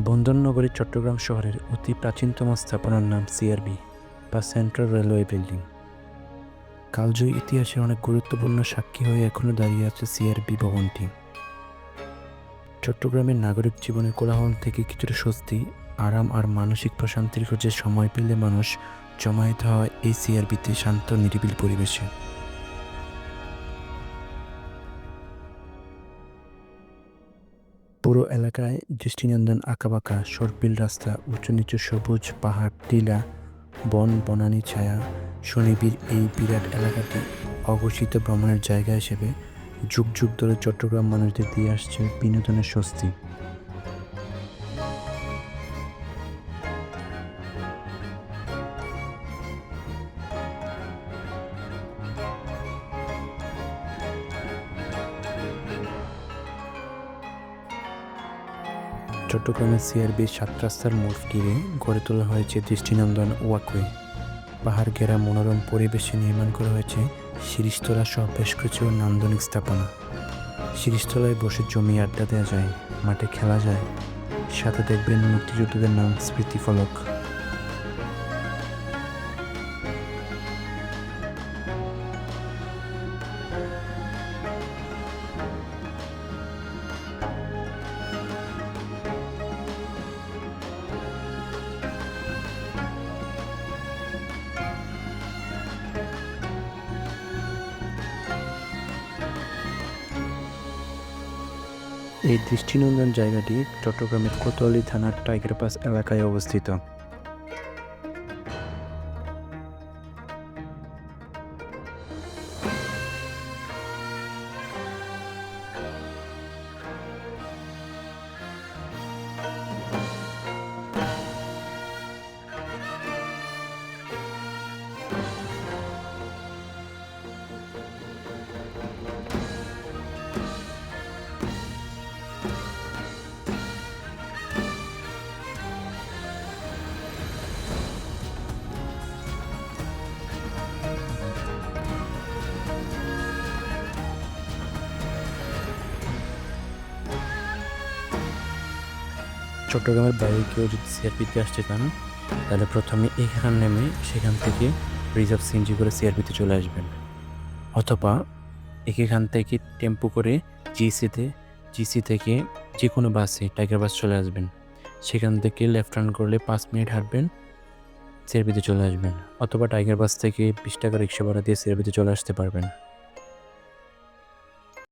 বন্দরনগরী চট্টগ্রাম শহরের অতি প্রাচীনতম স্থাপনার নাম সিআরবি বা সেন্ট্রাল রেলওয়ে বিল্ডিং কালজয়ী ইতিহাসের অনেক গুরুত্বপূর্ণ সাক্ষী হয়ে এখনও দাঁড়িয়ে আছে সিআরবি ভবনটি। চট্টগ্রামের নাগরিক জীবনের কোলাহল থেকে কিছুটা স্বস্তি, আরাম আর মানসিক প্রশান্তির খোঁজে সময় পেলে মানুষ জমায়েত হয় এই সিআরবিতে শান্ত নিরিবিল পরিবেশে। পুরো এলাকায় দৃষ্টিনন্দন, আঁকাবাঁকা সর্পিল রাস্তা উঁচু নিচু সবুজ পাহাড়, টিলা, বন, বনানি ছায়া, শনিবীর এই বিরাট এলাকাটি অঘোষিত ভ্রমণের জায়গা হিসেবে যুগ যুগ ধরে চট্টগ্রাম মানুষদের দিয়ে আসছে বিনোদনের স্বস্তি। চট্টগ্রামের সিআরবি সাত রাস্তার মোড় ঘিরে গড়ে তোলা হয়েছে দৃষ্টিনন্দন ওয়াকওয়ে। পাহাড় ঘেরা মনোরম পরিবেশে নির্মাণ করা হয়েছে শিরিষতলা সহ বেশ কিছু নান্দনিক স্থাপনা। শিরিষতলায় বসে জমি আড্ডা দেওয়া যায়, মাঠে খেলা যায়, সাথে দেখবেন মুক্তিযোদ্ধাদের নাম স্মৃতিফলক। এই দৃষ্টিনন্দন জায়গাটি চট্টগ্রামের কোতোয়ালি থানার টাইগার পাস এলাকায় অবস্থিত। চট্টগ্রামের বাইরে কেউ যদি সিআরপিতে আসতে চান, তাহলে প্রথমে এখানে নেমে সেখান থেকে রিজার্ভ সিএনজি করে সিআরপিতে চলে আসবেন। অথবা এখান থেকে টেম্পো করে জিসিতে জিসি থেকে যে কোনো বাসে টাইগার বাস চলে আসবেন। সেখান থেকে লেফট টার্ন করলে পাঁচ মিনিট হাঁটবেন সিআরপিতে চলে আসবেন। অথবা টাইগার বাস থেকে বিশ টাকা রিক্সা ভাড়া দিয়ে সিআরপিতে চলে আসতে পারবেন।